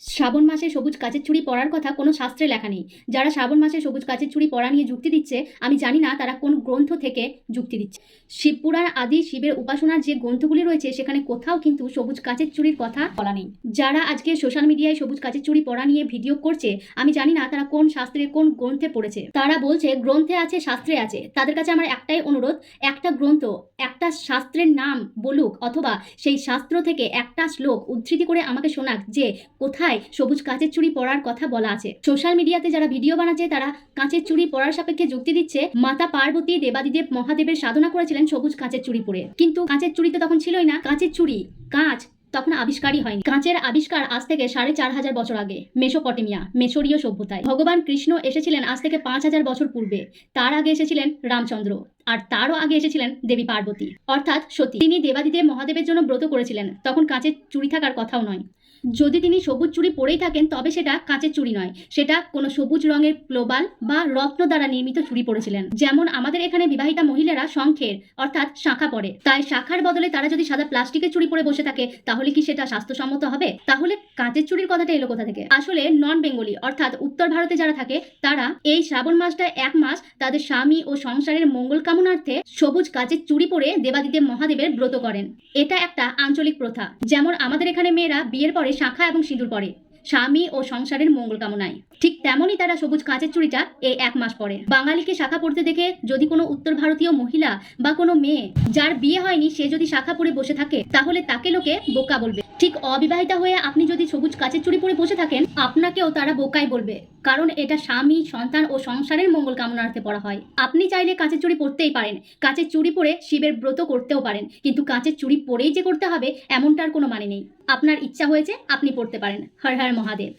শ্রাবণ মাসে সবুজ কাচের চুড়ি পরার কথা কোনো শাস্ত্রে লেখা নেই। যারা শ্রাবণ মাসে সবুজ কাচের চুড়ি পরা নিয়ে যুক্তি দিচ্ছে, আমি জানি না তারা কোন গ্রন্থ থেকে যুক্তি দিচ্ছে। শিবপুরাণ আদি শিবের উপাসনার যে গ্রন্থগুলি রয়েছে, সেখানে কোথাও কিন্তু সবুজ কাচের চুড়ির কথা বলা নেই। যারা আজকে সোশ্যাল মিডিয়ায় সবুজ কাচের চুড়ি পরা নিয়ে ভিডিও করছে, আমি জানি না তারা কোন শাস্ত্রে কোন গ্রন্থে পড়েছে। তারা বলছে, গ্রন্থে আছে, শাস্ত্রে আছে। তাদের কাছে আমার একটাই অনুরোধ, একটা গ্রন্থ, একটা শাস্ত্রের নাম বলুক অথবা সেই শাস্ত্র থেকে একটা শ্লোক উদ্ধৃতি করে আমাকে শোনাক যে কোথায় সবুজ কাঁচের চুড়ি পরার কথা বলা আছে। সোশ্যাল মিডিয়াতে যারা ভিডিও বানাচ্ছে, তারা কাঁচের চুড়ি পরার সাপেক্ষে যুক্তি দিচ্ছে, মাতা পার্বতী দেবাদিদেব মহাদেবের সাধনা করেছিলেন সবুজ কাঁচের চুড়ি পরে। কিন্তু কাঁচের চুড়ি তো তখন ছিলই না। কাঁচের চুড়ি, কাঁচ তখন আবিষ্কারই হয়নি। কাঁচের আবিষ্কার আজ থেকে সাড়ে চার হাজার বছর আগে, মেসোপটেমিয়া, মেসরীয় সভ্যতায়। ভগবান কৃষ্ণ এসেছিলেন আজ থেকে পাঁচ হাজার বছর পূর্বে। তার আগে এসেছিলেন রামচন্দ্র আর তারও আগে এসেছিলেন দেবী পার্বতী। অর্থাৎ সতী। তিনি দেবাদিদেব মহাদেবের জন্য ব্রত করেছিলেন। তখন কাঁচের চুড়ি থাকার কথাও নয়। যদি তিনি সবুজ চুড়ি পরেই থাকেন, তবে সেটা কাঁচের চুড়ি নয়। সেটা কোনো সবুজ রঙের গ্লোবাল বা রত্ন দ্বারা নির্মিত চুড়ি পরেছিলেন। যেমন আমাদের এখানে বিবাহিতা মহিলারা শঙ্খের, অর্থাৎ শাখা পরে। তাই শাখার বদলে তারা যদি সাদা প্লাস্টিকের চুড়ি পরে বসে থাকে, তাহলে কি সেটা স্বাস্থ্যসম্মত হবে? তাহলে কাঁচের চুড়ির কথাটা এলো কোথা থেকে? আসলে নন বেঙ্গলি অর্থাৎ উত্তর ভারতে যারা থাকে, তারা এই শ্রাবণ মাসটা এক মাস তাদের স্বামী ও সংসারের মঙ্গল কামনার্থে সবুজ কাঁচের চুড়ি পরে দেবাদিদেব মহাদেবের ব্রত করেন। এটা একটা আঞ্চলিক প্রথা। যেমন আমাদের এখানে মেয়েরা বিয়ের পরে শাখা এবং সিঁদুর পরে। স্বামী ও সংসারের মঙ্গল কামনায়। ঠিক তেমনই তারা সবুজ কাঁচের চুড়িটা এই এক মাস পরে। বাঙালিকে শাখা পড়তে দেখে যদি কোনো উত্তর ভারতীয় মহিলা বা কোনো মেয়ে যার বিয়ে হয়নি, সে যদি শাখা পরে বসে থাকে, তাহলে তাকে লোকে বোকা বলবে। ঠিক অবিবাহিতা হয়ে আপনি যদি সবুজ কাচের চুড়ি পরে বসে থাকেন, আপনাকেও তারা বোকাই বলবে। কারণ এটা স্বামী, সন্তান ও সংসারের মঙ্গল কামনার্থে পড়া হয়। আপনি চাইলে কাঁচের চুড়ি পরতেই পারেন। কাঁচের চুড়ি পরে শিবের ব্রত করতেও পারেন। কিন্তু কাঁচের চুড়ি পরেই যে করতে হবে, এমনটার কোনো মানে নেই। আপনার ইচ্ছা হয়েছে, আপনি পড়তে পারেন। হর হর মহাদেব।